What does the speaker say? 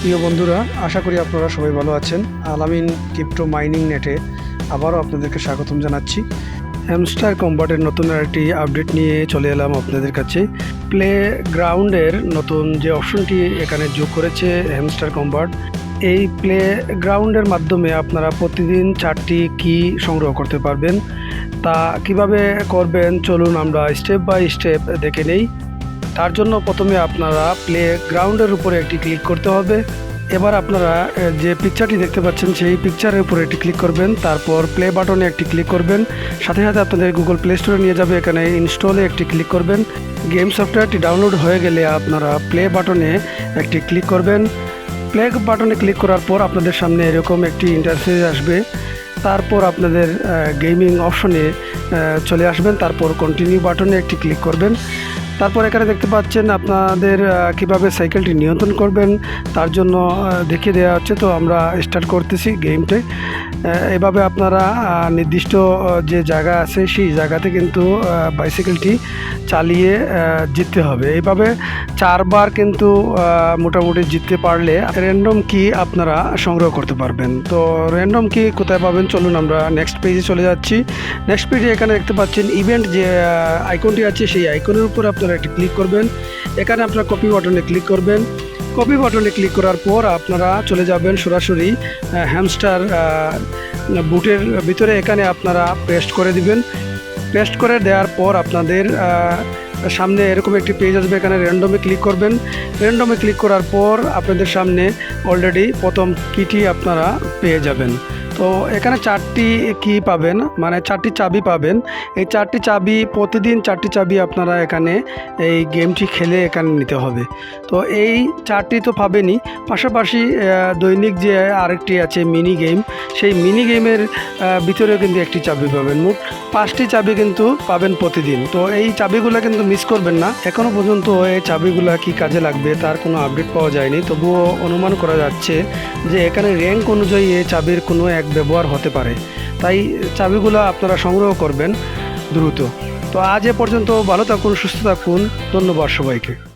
প্রিয় বন্ধুরা, আশা করি আপনারা সবাই ভালো আছেন। আলামিন ক্রিপ্টো মাইনিং নেটে আবারও আপনাদেরকে স্বাগতম জানাচ্ছি। হ্যামস্টার কম্বাটের নতুন আরেকটি আপডেট নিয়ে চলে এলাম আপনাদের কাছে। প্লে গ্রাউন্ডের নতুন যে অপশনটি এখানে যোগ করেছে হ্যামস্টার কম্বাট, এই প্লে গ্রাউন্ডের মাধ্যমে আপনারা প্রতিদিন চারটি কি সংগ্রহ করতে পারবেন, তা কীভাবে করবেন, চলুন আমরা স্টেপ বাই স্টেপ দেখে নেই। তার জন্য প্রথমে আপনারা প্লে গ্রাউন্ডের উপরে একটি ক্লিক করতে হবে। এবার আপনারা যে পিকচারটি দেখতে পাচ্ছেন, সেই পিকচারের উপরে একটি ক্লিক করবেন। তারপর প্লে বাটনে একটি ক্লিক করবেন। সাথে সাথে আপনাদের গুগল প্লে স্টোরে নিয়ে যাবে। এখানে ইনস্টলে একটি ক্লিক করবেন। গেম সফটওয়্যারটি ডাউনলোড হয়ে গেলে আপনারা প্লে বাটনে একটি ক্লিক করবেন। প্লে বাটনে ক্লিক করার পর আপনাদের সামনে এরকম একটি ইন্টারফেস আসবে। তারপর আপনাদের গেমিং অপশনে চলে আসবেন। তারপর কন্টিনিউ বাটনে একটি ক্লিক করবেন। তারপর এখানে দেখতে পাচ্ছেন আপনাদের কীভাবে সাইকেলটি নিয়ন্ত্রণ করবেন, তার জন্য দেখিয়ে দেওয়া হচ্ছে। তো আমরা স্টার্ট করতেছি গেমটে এভাবে আপনারা নির্দিষ্ট যে জায়গা আছে, সেই জায়গাতে কিন্তু বাইসাইকেলটি চালিয়ে জিততে হবে। এইভাবে চারবার কিন্তু মোটামুটি জিততে পারলে র্যান্ডম কি আপনারা সংগ্রহ করতে পারবেন। তো র্যান্ডম কি কোথায় পাবেন? চলুন আমরা নেক্সট পেজে চলে যাচ্ছি। নেক্সট পেজে এখানে দেখতে পাচ্ছেন ইভেন্ট যে আইকনটি আছে, সেই আইকনের উপর আপনারা একটি ক্লিক করবেন। এখানে আপনারা কপি বাটনে ক্লিক করবেন। কপি বাটনে ক্লিক করার পর আপনারা চলে যাবেন সরাসরি হ্যামস্টার বুটের ভিতরে। এখানে আপনারা পেস্ট করে দিবেন। পেস্ট করে দেওয়ার পর আপনাদের সামনে এরকম একটি পেজ আসবে। এখানে র্যান্ডমে ক্লিক করবেন। র্যান্ডমে ক্লিক করার পর আপনাদের সামনে অলরেডি প্রথম কিটি আপনারা পেয়ে যাবেন। তো এখানে চারটি কি পাবেন? মানে চারটি চাবি পাবেন। এই চারটি চাবি, প্রতিদিন চারটি চাবি আপনারা এখানে এই গেমটি খেলে এখানে নিতে হবে। তো এই চারটি তো পাবেনই। পাশাপাশি দৈনিক যে আরেকটি আছে মিনি গেম, সেই মিনি গেমের ভিতরেও কিন্তু একটি চাবি পাবেন। মোট পাঁচটি চাবি কিন্তু পাবেন প্রতিদিন। তো এই চাবিগুলো কিন্তু মিস করবেন না। এখনও পর্যন্ত এই চাবিগুলো কি কাজে লাগবে তার কোনো আপডেট পাওয়া যায়নি। তবুও অনুমান করা যাচ্ছে যে এখানে র্যাঙ্ক অনুযায়ী এই চাবির কোনো এক ব্যবহার হতে পারে। তাই চাবিগুলো আপনারা সংগ্রহ করবেন দ্রুত। তো আজ এ পর্যন্ত ভালো থাকুন, সুস্থ থাকুন। ধন্যবাদ সবাইকে।